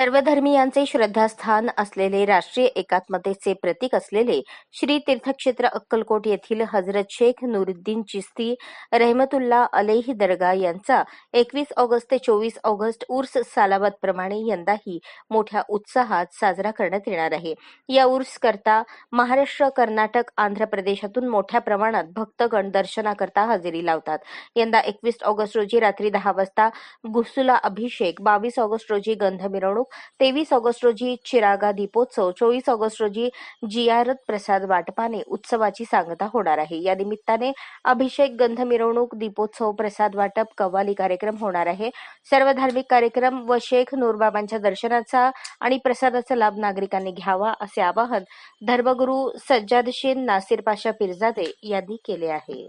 सर्वधर्मीयांचे श्रद्धास्थान असलेले राष्ट्रीय एकात्मतेचे प्रतीक असलेले श्री तीर्थक्षेत्र अक्कलकोट येथील हजरत शेख नुरुद्दीन चिस्ती रहमतुल्ला अलेही दर्गा यांचा एकवीस ऑगस्ट ते चोवीस ऑगस्ट उर्स सालाबाद प्रमाणे यंदाही मोठ्या उत्साहात साजरा करण्यात येणार आहे. या उर्स करता महाराष्ट्र कर्नाटक आंध्र प्रदेशातून मोठ्या प्रमाणात भक्तगण दर्शनाकरता हजेरी लावतात. यंदा एकवीस ऑगस्ट रोजी रात्री दहा वाजता गुसुला अभिषेक बावीस ऑगस्ट रोजी गंध मिरवणूक तेवीस ऑगस्ट रोजी चिरागा दीपोत्सव चोवीस ऑगस्ट रोजी जियारत प्रसाद वाटपाने उत्सवाची सांगता होणार आहे. या निमित्ताने अभिषेक गंध मिरवणूक दीपोत्सव प्रसाद वाटप कव्वाली कार्यक्रम होणार आहे. सर्व धार्मिक कार्यक्रम व शेख नूरबाबांच्या दर्शनाचा आणि प्रसादाचा लाभ नागरिकांनी घ्यावा असे आवाहन धर्मगुरू सज्जादशीन नासिर पाशा पिरजादे यांनी केले आहे.